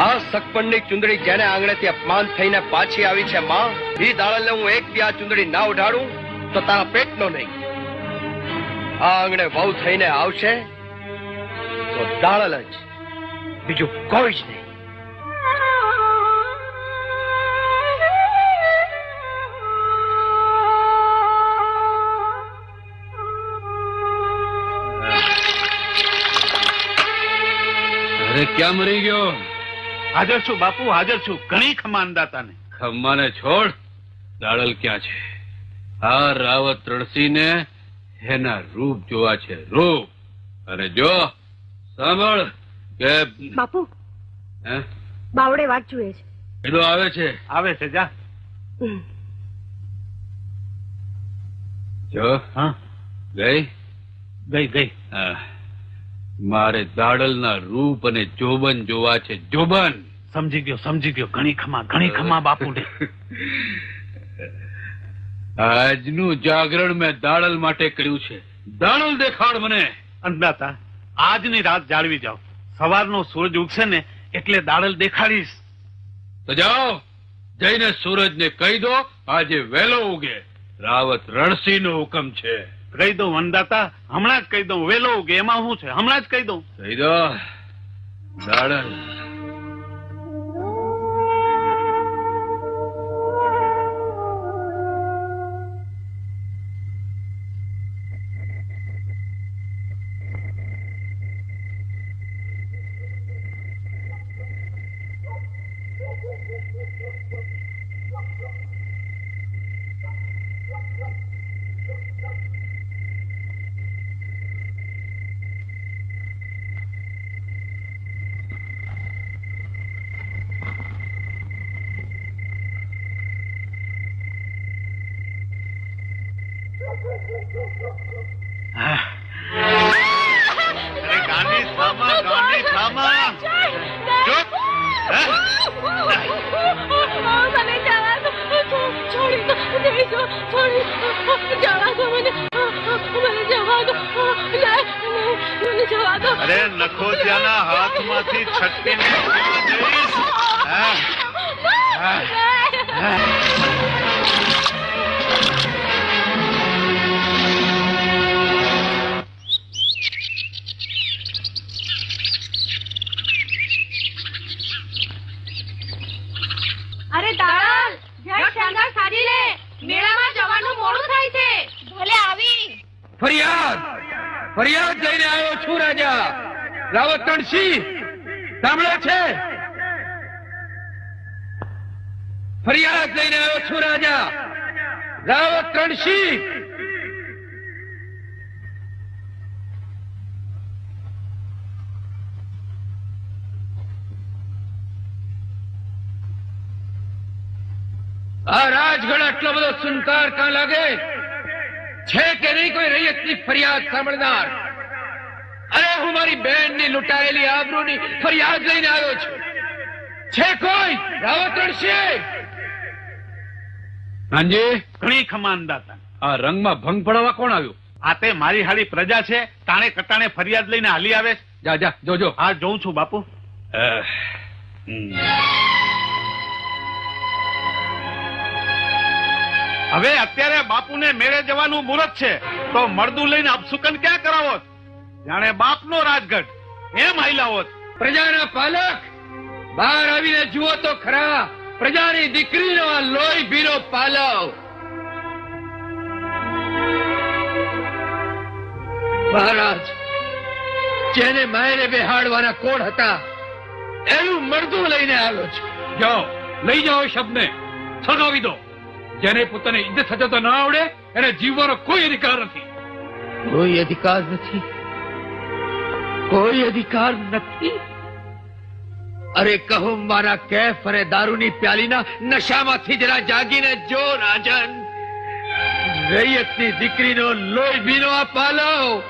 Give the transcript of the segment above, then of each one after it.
આ સકપણની ચુંદડી જેને આંગણેથી અપમાન થઈને પાછી આવી છે, માં, એ દાળલને હું એક દી આ ચુંદડી ના ઉઢાડું, તો તારા પેટનો નહીં. આ આંગણે વહુ થઈને આવશે, તો દાડલ જ બીજું કોઈ જ નહીં. અરે, ક્યાં મરી ગયો? હાજર છું બાપુ હાજર છું. ઘણી ખમાનદાતાને. ખમ્માને છોડ દાડલ ક્યાં છે? આ રાવત રણસીને એના રૂપ જોવા છે. રૂપ. અને જો સાંભળ કે બાપુ હે? બાવડે વાત જુએ છે. કીધું આવે છે. આવે છે જા. જો હા. ગઈ? ગઈ ગઈ. હા. મારે દાડલના રૂપ અને જોબન જોવા છે. જોબન! સમજી ગયો સમજી ગયો. ઘણી ખમા ઘણી ખમા બાપુ આજનું જાગરણ મેં દાડલ માટે કર્યું છે. દાડલ દેખાડ મને! અંદાતા આજની રાત જાળવી જાઓ. સવારનો સૂરજ ઉગશે ને એટલે દાડલ દેખાડીશ. તો જાઓ જઈને સૂરજને કહી દો આજે વહેલો ઉગે. રાવત રણસિંહ નો હુકમ છે. કહી દઉં વનદાતા, હમણાં જ કહી દઉં, વેલો કે એમાં શું છે? હમણાં જ કહી દઉં. કહી દો. દાડલ ગાંડી થામા હાથમાંથી છટકીને રાવત સાંભળે છે? ફરિયાદ લઈને આવ્યો છું રાજા. રાવ રણસિંહ આ રાજગઢ આટલો બધો સુનકાર કાં લાગે? છે કે નહીં કોઈ રૈયતની ફરિયાદ સાંભળનાર? અરે હું મારી બેનની લૂંટાયેલી આબરૂની ફરિયાદ લઈને આવ્યો છું. છે કોઈ? રાવત રણસિંહ નાનજી? ઘણી ખમાનદાતા. આ રંગમાં ભંગ પડાવવા કોણ આવ્યું? આ તે મારી હાળી પ્રજા છે તાણે કટાણે ફરિયાદ લઈને હાલી આવે જા જા જોજો હા જોઉં છું બાપુ. હવે અત્યારે બાપુને મેળે જવાનું મુહૂર્ત છે. તો મળદું લઈને અપસુકન ક્યાં કરાવો જાણે બાપનો રાજગઢ. એમ હાઈલાવો પ્રજાના પાલક બહાર આવીને જુઓ તો ખરા પ્રજાની દીકરીનો આ લોહી ભીનો પાલવ. મહારાજ જેને માયને બેહાડવાના કોણ હતા એનું મળતું લઈને આવ્યો છું. જાઓ લઈ જાઓ શબને. સળગાવી દો. જેને પોતાને ઇજ્જત થતો ન આવડે એને જીવવાનો કોઈ અધિકાર નથી. કોઈ અધિકાર નથી. કોઈ અધિકાર નથી? અરે કહો મારા કેફ અને દારૂની પ્યાલીના નશામાંથી જરા જાગીને જો રાજન. રૈયતની દીકરીનો લોહી ભીનો આ પાલો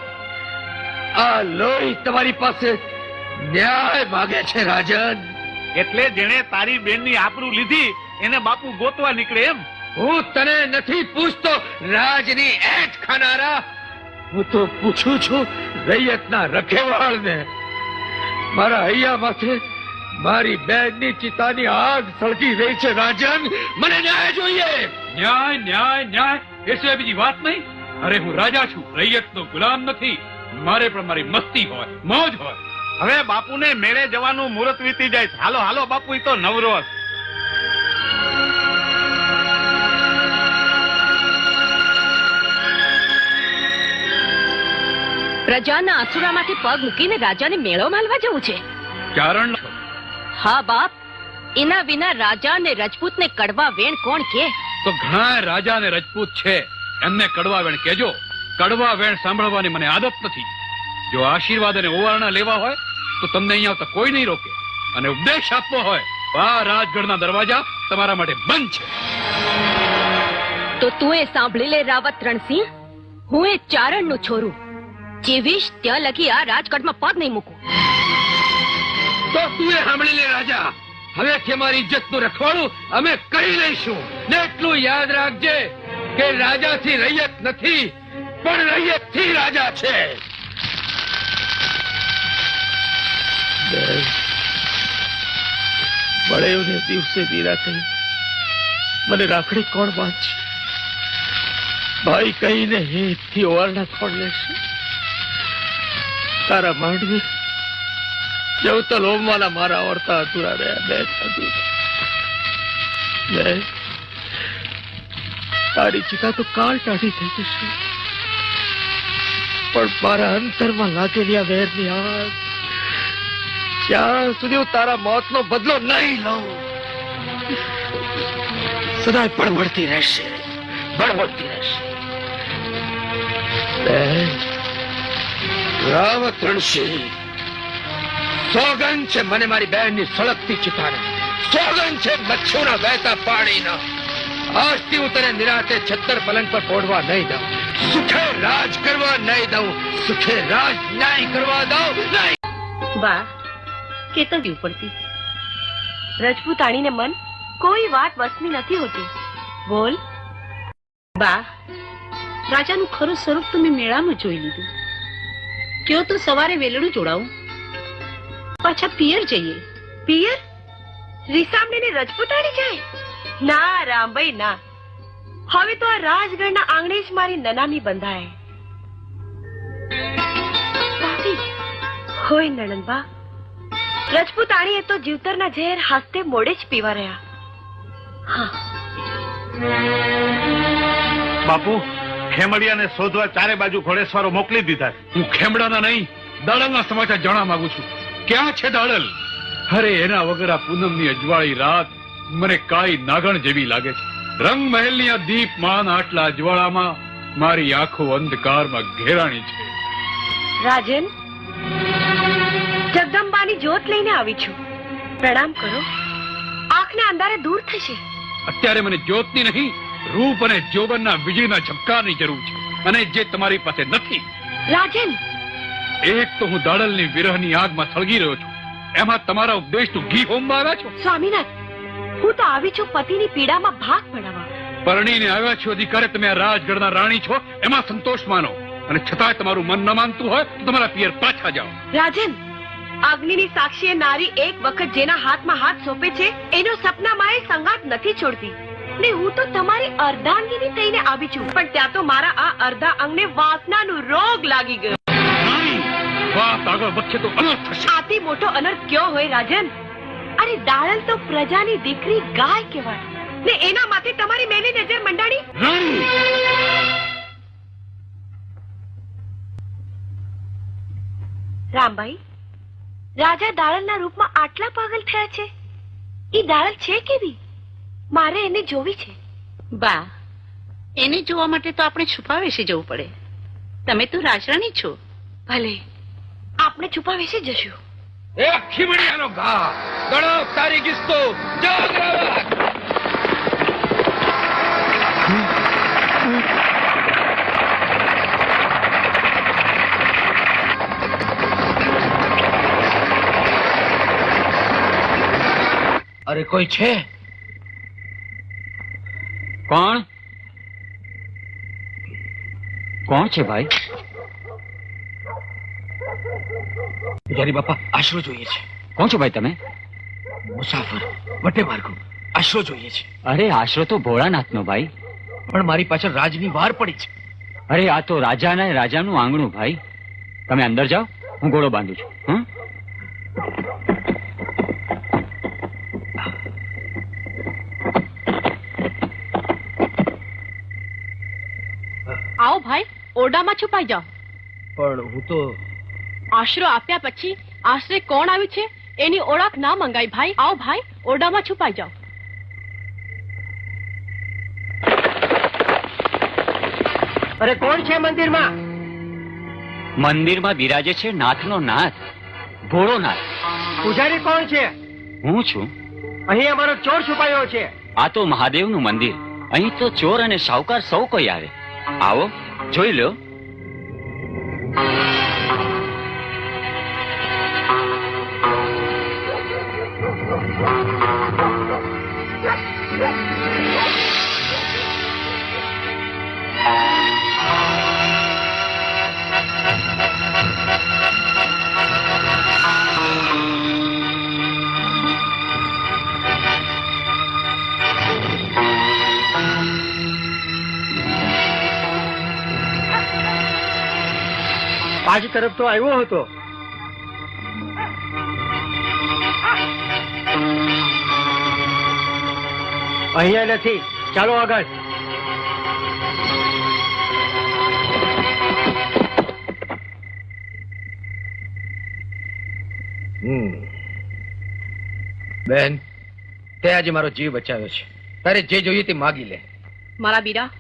આ લોહી તમારી પાસે ન્યાય માગે છે રાજન. એટલે જેણે તારી બેનની આબરૂ લીધી એને બાપુ ગોતવા નીકળે એમ? હું તને નથી પૂછતો રાજની એટ ખાનારા. હું તો પૂછું છું રૈયતના રખેવાળને મારા હૈયા માથે મારી બેનની ચિતાની આગ સળગી રહી છે રાજન. મને ન્યાય જોઈએ. ન્યાય ન્યાય ન્યાય. એ સિવાય બીજી વાત નહીં. અરે હું રાજા છું. રૈયતનો ગુલામ નથી. મારે પણ મારી મસ્તી હોય મોજ હોય. હવે બાપુને મેળે જવાનું મુહૂર્ત વીતી જાય હાલો હાલો બાપુ એ તો નવરો છે. પ્રજાના આસુરામાંથી પગ મૂકીને રાજાને મેળો માલવા જવું છે. કારણ? હા બાપ. એના વિના રાજા ને રજપૂત ને કડવા વેણ કોણ કે? તો ઘણા રાજા ને રજપૂત છે. એમને કડવા વેણ કેજો કડવા વેણ સાંભળવાની મને આદત નથી. જો આશીર્વાદ અને ઓવારણા લેવા હોય તો તમને અહીંયા આવતા કોઈ નહીં રોકે. અને ઉપદેશ આપવો હોય આ રાજગઢના દરવાજા તમારા માટે બંધ છે. તો તું એ સાંભળી લે રાવત રણસિંહ. હું એ ચારણનું છોરું. જીવીશ ત્યાં લગી આ રાજકોટમાં પગ નહીં મૂકું. તો તું એ સાંભળી લે, રાજા. હવેથી અમારી ઇજ્જતનું રખવાડું અમે કરી લઈશું. ને એટલું યાદ રાખજે કે રાજાથી રૈયત નથી, પણ રૈયતથી રાજા છે. બળેવને દિવસે વીરા કહી મને રાખડી કોણ બાંધશે? ભાઈ કહીને હેતથી ઓવારણા કોણ લેશે? તારા માંડવી જવતલ હોમવાના મારા ઓરતા અધૂરા રહ્યા, બે બે. તારી ચિતા તો કાળ ટાઢી થઈ જશે પણ મારા અંતરમાં લાગેલી આ વેરની આગ ત્યાં સુધી હું તારા મોતનો બદલો નહીં લઉં? સદાય બળબડતી રહેશે બળબડતી રહેશે. બેન, રાવત સોગન છે મને મારી બહેનની સળગતી ચિતાને. સોગન છે મચ્છુના વહેતા પાણીના. આજથી હું તને નિરાતે છત્તર પલંગ પર પોડવા નહીં દઉં. સુખે રાજ કરવા નહીં દઉં. સુખે રાજ નહીં કરવા દઉં. નહીં. બા કેતવ્યું પડતી રજપૂતાણીને મન કોઈ વાત વસમી નથી હોતી. બોલ. બા રાજાનું ખરું સ્વરૂપ તો મેં મેળામાં જોઈ લીધું. કયો તો સવારે વેલણું જોડાવું પાછા પિયર? જઈએ પિયર રીસામણીને રજપૂતાણી જાય? ના રામભાઈ ના. હવે તો આ રાજગઢના આંગણે જ મારી નનામી બંધાય. હોય નણંદબા. રજપૂતાણીએ તો જીવતરના ઝેર હાસ્તે મોડે જ પીવા રહ્યા. હા. બાપુ ખેમડિયાને શોધવા ચારે બાજુ ઘોડેસવારો મોકલી દીધા છે. હું ખેમડાના નહીં દાડલના સમાચાર જાણવા માંગુ છું. ક્યાં છે દાડલ અરે એના વગર આ પૂનમની અજવાળી રાત મને કાળી નાગણ જેવી લાગે છે. રંગ મહેલની આ દીપમાન આટલા અજવાળામાં મારી આંખો અંધકારમાં ઘેરાણી છે. રાજન જગદંબાની જોત લઈને આવી છું. પ્રણામ કરો. આંખના અંધારે દૂર થશે. અત્યારે મને જોતની નહીં રૂપ અને જોબનના વીજળીના ઝબકારની જરૂર છે. અને જે તમારી પાસે નથી રાજન! એક તો હું દાડલની વિરહની આગમાં સળગી રહ્યો છું. એમાં તમારા ઉપદેશનું ઘી હોમવા આવ્યા છો? સ્વામીનાથ હું તો આવી છું પતિની પીડામાં ભાગ પડાવવા પરણીને આવ્યા છો અધિકારે તમે આ રાજગઢના રાણી છો એમાં સંતોષ માનો. અને છતાંય તમારું મન ન માનતું હોય તો તમારા પિયર પાછા જાઓ. રાજન અગ્નિની સાક્ષીએ નારી એક વખત જેના હાથમાં હાથ સોંપે છે એનો સપનામાં એ સંગાત નથી છોડતી. ને હું તો તમારી અર્ધાંગીની થઈને આવી છું. પણ ત્યાં તો મારા આ અર્ધા અંગને વાસનાનો રોગ લાગી ગયો. વાત આગળ વધશે તો અનર્થ થશે. આથી મોટો અનર્થ કયો હોય રાજન? અરે દાળલ તો પ્રજાની દીકરી ગાય કહેવાય. ને એના માથે તમારી મેલી નજર મંડાણી? રામભાઈ રાજા દાળલના રૂપમાં આટલા પાગલ થયા છે? એ દાળલ છે કેવી? મારે એને જોવી છે. બા એને જોવા માટે તો આપણે છુપાવેશે જવું પડે. તમે તો રાજરાણી છો. ભલે આપણે છુપાવેશે જશું. એ ખીમડિયાનો ઘા ગણો તારી કિસ્તો જાગ અરે કોઈ છે? કોણ? કોણ છે ભાઈ? પૂજારી બાપા આશરો જોઈએ છે. કોણ છો ભાઈ તમે? મુસાફર વટે માર્ગો આશરો જોઈએ છે. અરે આશરો તો ભોળાનાથનો ભાઈ. પણ મારી પાછળ રાજની વાર પડી છે. અરે આ તો રાજાના રાજાનું આંગણું ભાઈ. તમે અંદર જાઓ હું ઘોડો બાંધું છું હં? ઓરડામાં છુપાઈ જાઓ પણ હું તો આશરો આપ્યા પછી આશરે કોણ આવ્યું છે? એની ઓળખ ના મંગાઈ ભાઈ. આવો ભાઈ ઓરડામાં છુપાઈ જાઓ અરે કોણ છે મંદિરમાં? મંદિરમાં બિરાજે છે નાથનો નાથ ભોળોનાથ પૂજારી કોણ છે? હું છું. અહીં અમારો ચોર છુપાયો છે. આ તો મહાદેવનું મંદિર. અહીં તો ચોર અને સાહુકાર સૌ કોઈ આવે. આવો. જોઈ લો. પાછ તરફ તો આવ્યો હતો. અહીંયા નથી. ચાલો આગળ. બેન તે આજે મારો જીવ બચાવ્યો છે. તારે જે જોઈએ તે માગી લે. મારા બીરા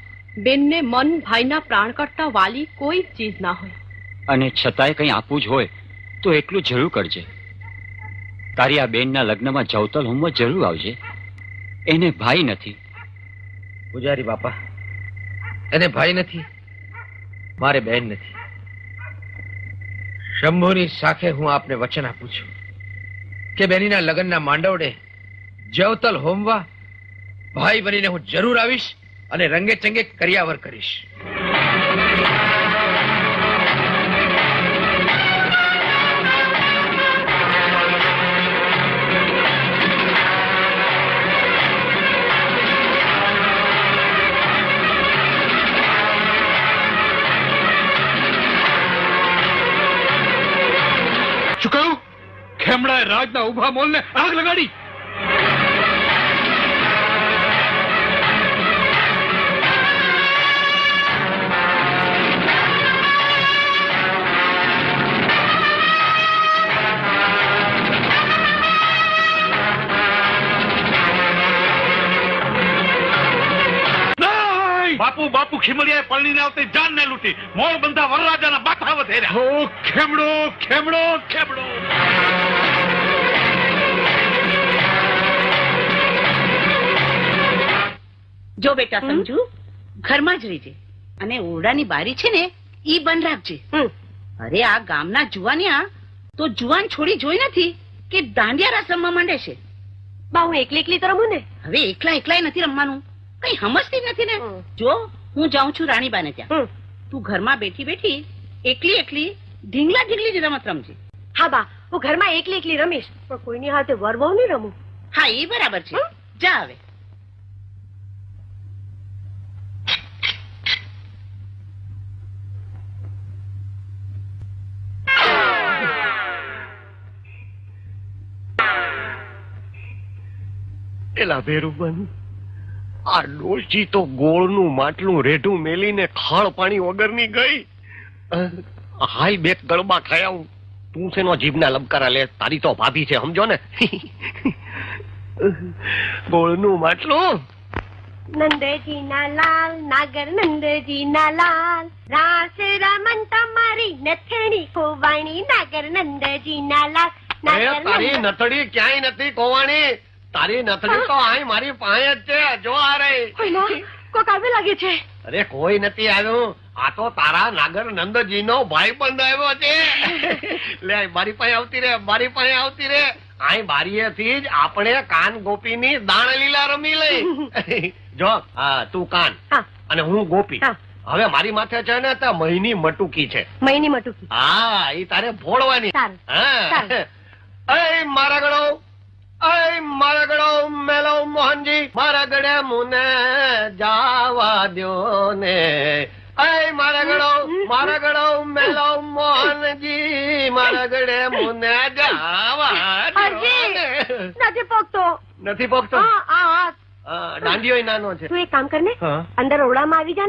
બેનને મન ભાઈના પ્રાણ કરતા વાલી કોઈ ચીજ ના હોય. અને છતાંય કંઈ આપવું જ હોય, તો એટલું જરૂર કરજે. તારી આ બેનના લગ્નમાં જવતલ હોમવા જરૂર આવજે. એને ભાઈ નથી. પૂજારી બાપા, એને ભાઈ નથી, મારે બહેન નથી. શંભુની સાખે હું આપને વચન આપું છું કે બેનીના લગ્નના માંડવડે જવતલ હોમવા ભાઈ બનીને હું જરૂર આવીશ અને રંગે ચંગે કરિયાવર કરીશ. રાજના ઊભા મોલને આગ લગાડી! બાપુ બાપુ ખીમડિયાએ પલણીને આવતી જાનને લૂંટી. મોર બંધા વરરાજાના બાથા વધેર્યા. હો ખેમડો ખેમડો ખેમડો. જો બેટા સમજુ ઘરમાં જ રહેજે. અને ઓરડાની બારી છે ને ઈ બંધ રાખજે. અરે આ ગામના જુવાનિયા તો જુવાન છોડી જોઈ નથી કે દાંડિયા રાસ રમવા માંડે છે. બા હું એકલી એકલી તો રમું ને? હવે એકલા એકલાય નથી રમવાનું. કઈ સમજતી નથી ને. જો હું જાઉં છું રાણીબાને ત્યાં. તું ઘરમાં બેઠી બેઠી એકલી એકલી ઢીંગલા ઢીંગલી જ રમત રમજે. હા બા હું ઘરમાં એકલી એકલી રમીશ પણ કોઈની હાથે વર બહુ નહીં રમું. હા એ બરાબર છે. જા હવે. એલા ભેરુબન આ ડોલચી તો ગોળનું માટલું રેઢું મેલીને ખાળ પાણી વગરની ગઈ. હાલ બે ગળબા ખાયા હું. તું શેનો જીભના લબકારા લે? તારી તો ભાભી છે સમજો ને? ગોળનું માટલું. નંદજી ના લાલ નાગર નંદજી ના લાલ. રાસ રમન તમારી નથણી ખોવાણી નાગર નંદજી ના લાલ તારી નથડી ક્યાંય નથી કોવાણી તારી નથડી તો આય મારી પાસે જ છે જો આ રહી. કોક આવે લાગે છે. અરે કોઈ નથી આવ્યું. આ તો તારા નાગર નંદજી નો ભાઈ બંધ આવ્યો છે. લે મારી પાસે આવતી રે મારી પાસે આવતી રે. આય બારીએથી જ આપણે કાન ગોપીની દાણ લીલા રમી લઈ. જો હા તું કાન. અને હું ગોપી. હવે મારી માથે છે ને તે મહીની મટુકી છે. મહીની મટુકી. હા એ તારે ભોળવાની. હા. મારા સારું. અય મારા ગળો મેલો મોહનજી મારા ગળે મુને જાવા દો ને. અય મારા ગળો મારા ગળો મેલો મોહનજી મારા ગળે મુને જાવા નથી પોકતો નથી પોકતો દાંડીઓ નાનો છે. તું એક કામ કર અંદર ઓરડામાં આવી જા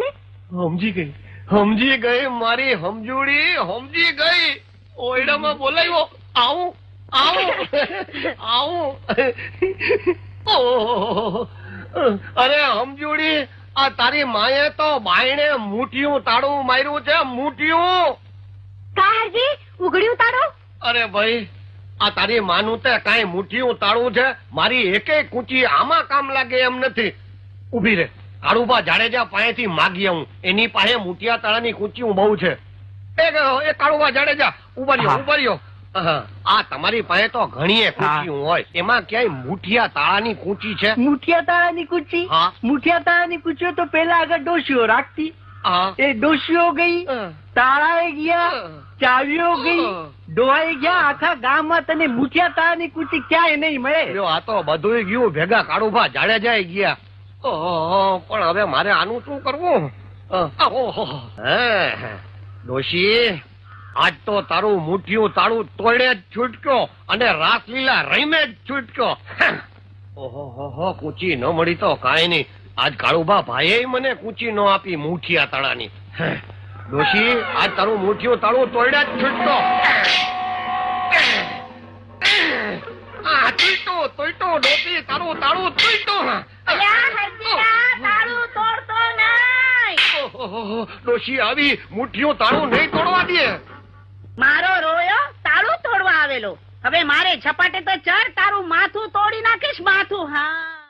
સમજી ગઈ સમજી ગઈ મારી સમજુડી સમજી ગઈ. ઓરડામાં બોલાવ્યો આવું. આવું આવું ઓહો. અરે સમજૂડી આ તારી માએ તો બાયણે મુઠિયું તાળું માર્યું છે મુઠિયું કા હરજી ઉઘડ્યું તારો અરે ભાઈ આ તારી માનું તે કાંઈ મુઠિયું તાળું છે મારી એકે કૂંચી આમાં કામ લાગે એમ નથી ઊભી રે કાળુબા જાડેજા પાસેથી માગી આવું એની પાસે મુઠિયા તાળાની કૂંચી બહુ છે એ કાળુભા કાળુબા જાડેજા ઊભા રહ્યો ઊભા રહ્યો આ તમારી પાસે તો ઘણી કુચી હોય. એમાં ક્યાંય મુઠિયા તાળાની કુચી છે? મુઠિયા તાળાની કુચી? મુઠિયા તાળાની કુચીઓ તો પેલા આગળ ડોશીઓ રાખતી. એ ડોશીઓ ગઈ તાળાએ ગયા ચાવીઓ ગઈ ડોહાઈ ગયા આખા ગામમાં તને મુઠિયા તાળાની કુચી ક્યાંય નહીં મળે. આ તો બધું ગયું. ભેગા કાળુભા જાડેજા ગયા. ઓહો પણ હવે મારે આનું શું કરવું? અ, ઓહો. હે, ડોશી આજ તો તારું મુઠિયું તાળું તોડે જ છૂટક્યો અને રાસલીલા રહીને જ છૂટક્યો. ઓહો કૂચી ન મળી તો કાંઈ નહીં. આજ કાળુભા ભાઈએ મને કૂચી ન આપી મુઠિયા તાળાની. ડોશી, આજ તારું મુઠિયું તાળું તોડે જ છૂટકો તૂટો તૂટો તાળું તોડતો નહીં ડોશી આવી મુઠ્ઠીઓ તાળું નહીં તોડવા દે. મારો રોયો તાળું તોડવા આવેલો. હવે મારે ઝપાટે તો ચડ, તારું માથું તોડી નાખીશ, માથું, હા.